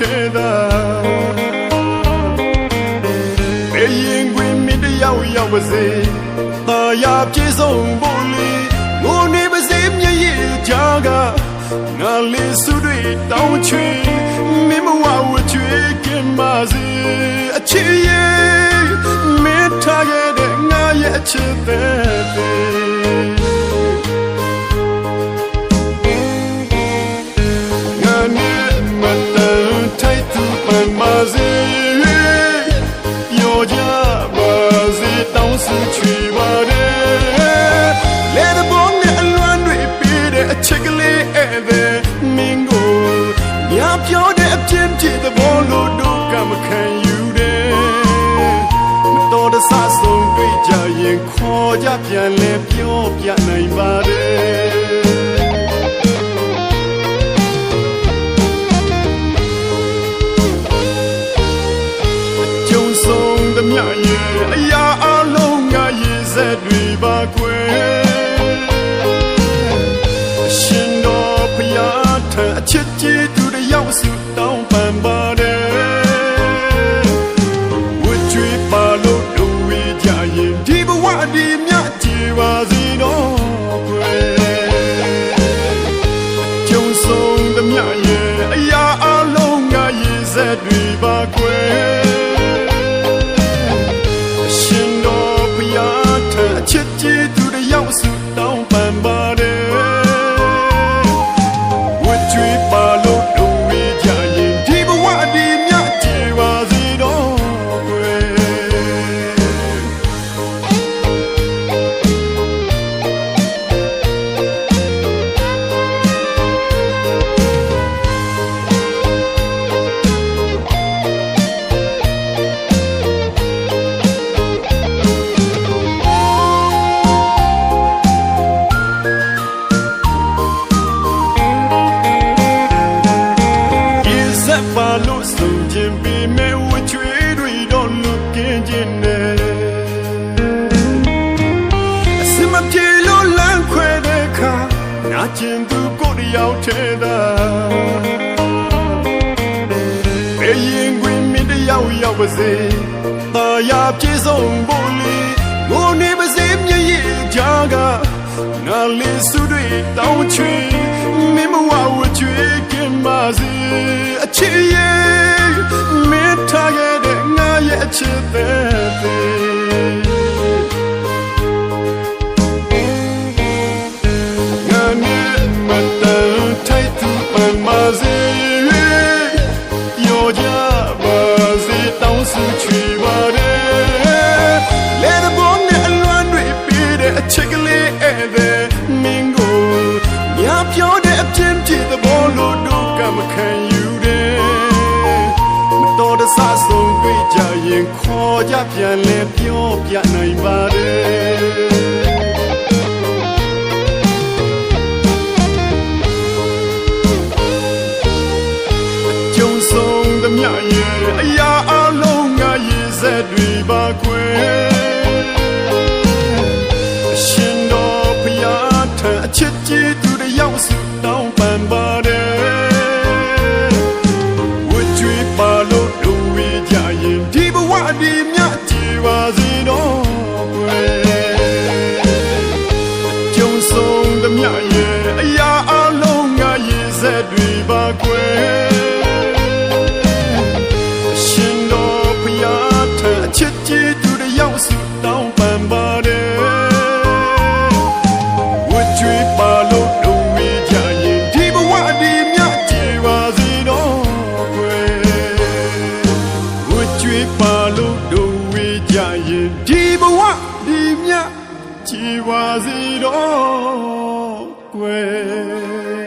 ကျင်သူကိုတယောက်ထဲသာဘေးရင်ခွင်မိတယောက်ရောက်ပါစေတာယာပြေဆုံးဖို့လေငိုနေပါစေမျက်ရည်ချာကငါလေးစုတွေတောင်းချွေမင်းမဝဝချွေကင်ပါစေအချစ်ရဲ့မင်းထားခဲ့တဲ့ငါရဲ့အချစ်တဲ့ တဲ့အပြင်းပြေတဲ့ဘောလို့တို့ကမခံယူတယ်မတော်တဆဆုံးတွေ့ကြရင်ခေါ်ကြပြန်လဲပြောပြနိုင်ပါတယ်ကြုံဆုံးသမျှရဲ့အရာအလုံးငါရည်စက်တွေပါကွယ်အရှင်တော်ဖျားထံအချစ်ကြီးသူတစ်ယောက်စု ဒီမြတ်ကြည်ပါစေတော့ကွယ်ကြုံဆုံးသမျှရဲ့အရာအလုံးငါရည်စက်တွေပါကွယ် na jin tu ko de yaw the da Be yin gwin mi de yaw yaw ba se Ta ya pye song bo li Ngo ne ba se mye yi ja ga ငါလေးစုတွေတောင်းချွေမင်းမဝဝချွေကင်ပါစေအချစ်ရဲ့မင်းထားခဲ့တဲ့ငါရဲ့အချစ်တဲ့ငါ ပြန်လဲပြောပြနိုင်ပါတယ်ကြုံဆုံးသမျှရဲ့အရာအလုံးငါရည်စက်တွေပါကွယ်အရှင်တော်ဖျားထံအချစ်ကြီးသူတစ်ယောက်စုတောင်းပန်ပါတယ် ဒီဘဝဒီမြတ်ကြည်ပါစီတော့ကွယ်